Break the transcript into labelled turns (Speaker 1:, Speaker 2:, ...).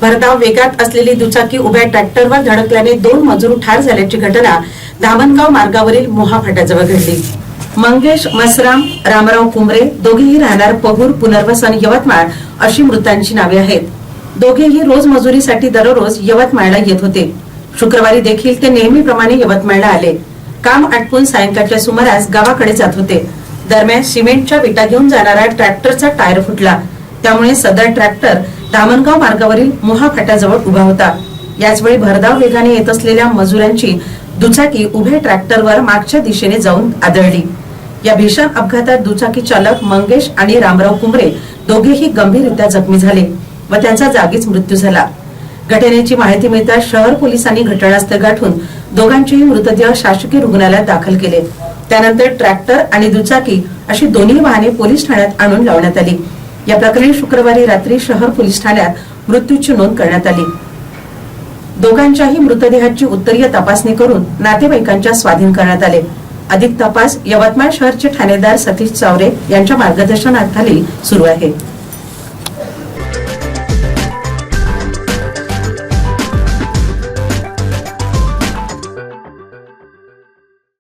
Speaker 1: भरधाव वेगात असलेली दुचाकी उभ्या ट्रॅक्टरवर धडकल्याने दोन मजूर ठार झाल्याची घटना धामणगाव मार्गावरील मोहा फाट्याजवळ घडली. मंगेश मसराम रामराव कुंबरे दोघेही राहणार पहूर पुनर्वसन यवतमाळ अशी मृतांची नावे आहेत. दोघेही रोज मजुरीसाठी दररोज यवतमाळला येत होते. शुक्रवारी देखील ते नेहमीप्रमाणे यवतमाळला आले. काम आटपून सायंकाळच्या सुमारास गावाकडे जात होते. दरम्यान सिमेंटच्या विटा घेऊन जाणारा ट्रॅक्टरचा टायर फुटला. त्यामुळे सदर ट्रॅक्टर धामणगाव मार्गावरील मोहा फाट्याजवळ उभा होता. याचवेळी भरधाव वेगाने येत असलेल्या मजुरांची दुचाकी उभ्या ट्रॅक्टरवर मागच्या दिशेने जाऊन आदळली. या भीषण अपघातात दुचाकी चालक मंगेश आणि रामराव कुंबरे दोघेही गंभीररित्या जखमी झाले व त्यांचा जागीच मृत्यू झाला. घटनेची माहिती मिळताच शहर पोलिसांनी घटनास्थळ गाठून दोघांचेही मृतदेह शासकीय रुग्णालयात दाखल केले. त्यानंतर ट्रॅक्टर आणि दुचाकी अशी दोन्ही वाहने पोलीस ठाण्यात आणून लावण्यात आली. या प्रकरणी शुक्रवारी रात्री शहर पोलीस ठाण्यात मृत्यूची नोंद करण्यात आली. दोघांच्याही मृतदेहाची उत्तरीय तपासणी करून नातेवाईकांच्या स्वाधीन करण्यात आले. अधिक तपास यवतमाळ शहरचे ठाणेदार सतीश चावरे यांच्या मार्गदर्शनाखाली सुरू आहे.